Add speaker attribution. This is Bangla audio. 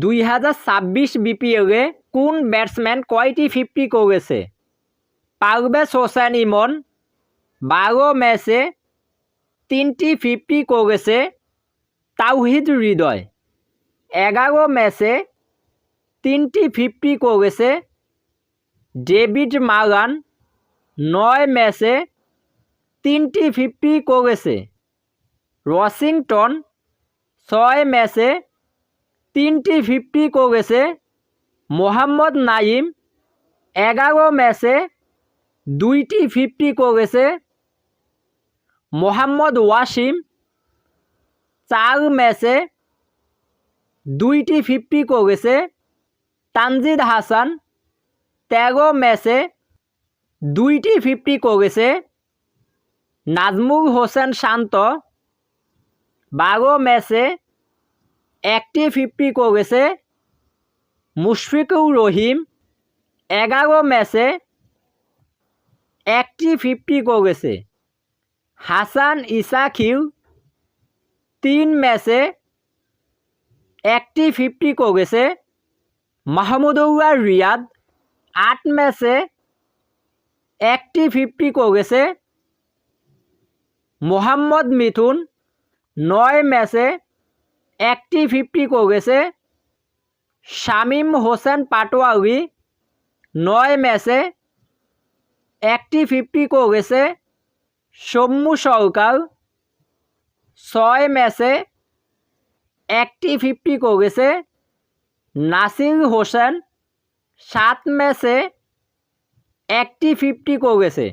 Speaker 1: দুই হাজার ছাব্বিশ বিপিএলে কোন ব্যাটসম্যান কয়টি ফিফটি করেছে? পারভেজ হোসেন ইমন, বারো ম্যাচে তিনটি ফিফটি করেছে তাওহিদ হৃদয়, এগারো ম্যাচে তিনটি ফিফটি করেছে ডেভিড মারান, নয় ম্যাচে তিনটি ফিফটি করেছে ওয়াশিংটন ছয় ম্যাচে তিনটি ফিফটি করেছে মোহাম্মদ নাইম এগারো ম্যাচে দুইটি ফিফটি করেছে মোহাম্মদ ওয়াসিম চার ম্যাচে দুইটি ফিফটি করেছে তানজিদ হাসান তেরো ম্যাচে দুইটি ফিফটি করেছে নাজমুল হোসেন শান্ত বারো ম্যাচে একটি ফিফটি করেছে মুশফিকুর রহিম, এগারো ম্যাচে একটি ফিফটি করেছে হাসান ইসাকিউ তিন ম্যাচে একটি ফিফটি করেছে মাহমুদুল্লাহ রিয়াদ, আট ম্যাচে একটি ফিফটি করেছে মোহাম্মদ মিথুন, নয় ম্যাচে একটি ফিফটি করেছে শামীম হোসেন পাটোয়ারি নয় ম্যাচে একটি ফিফটি করেছে সৌম্য সরকার ছয় ম্যাচে একটি ফিফটি করেছে নাসির হোসেন সাত ম্যাচে একটি ফিফটি করেছে